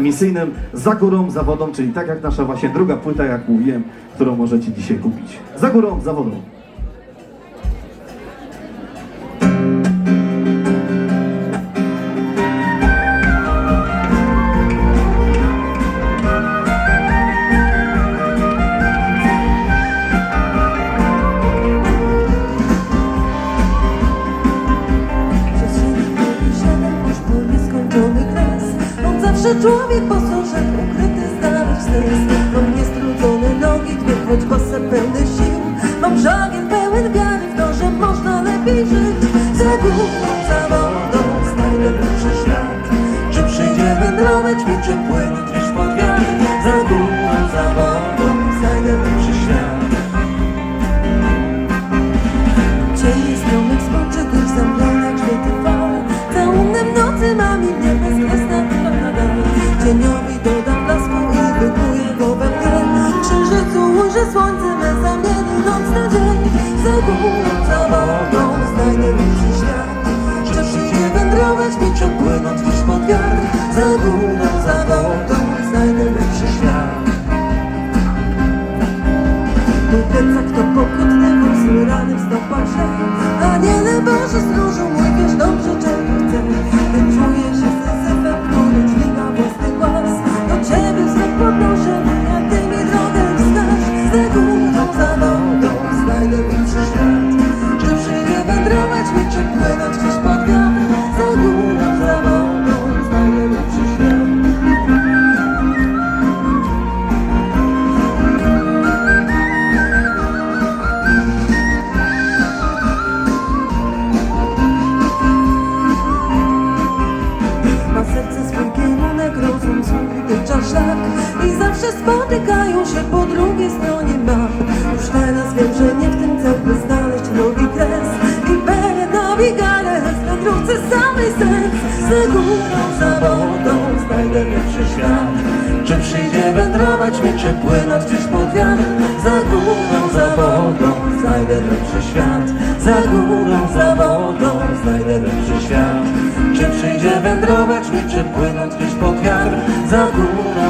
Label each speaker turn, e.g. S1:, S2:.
S1: misyjnym Za górą, za wodą, czyli tak jak nasza właśnie druga płyta, jak mówiłem, którą możecie dzisiaj kupić. Za górą, za wodą.
S2: Zawsze człowiek posążek ukryty znaleźć sens Mam niestrudzone nogi, dwie choć bose pełne sił. Mam żagiel pełen wiary w to, że można lepiej żyć. Za górą, za wodą znajdę lepszy świat Czy przyjdzie wędrować czy płynąć Mój plecak to pokutny wóz rany w stopach spotykają się po drugiej stronie map. Już teraz wiem, że nie w tym cel, by znaleźć drogi kres. I beret navigares, na drodze samej sens Za górą, za wodą znajdę lepszy świat. Czy przyjdzie wędrować mi, czy płynąć gdzieś pod wiatr? Za górą, za wodą znajdę lepszy świat. Za górą, za wodą znajdę lepszy świat. Czy przyjdzie wędrować mi, czy płynąć gdzieś pod wiatr? Za górą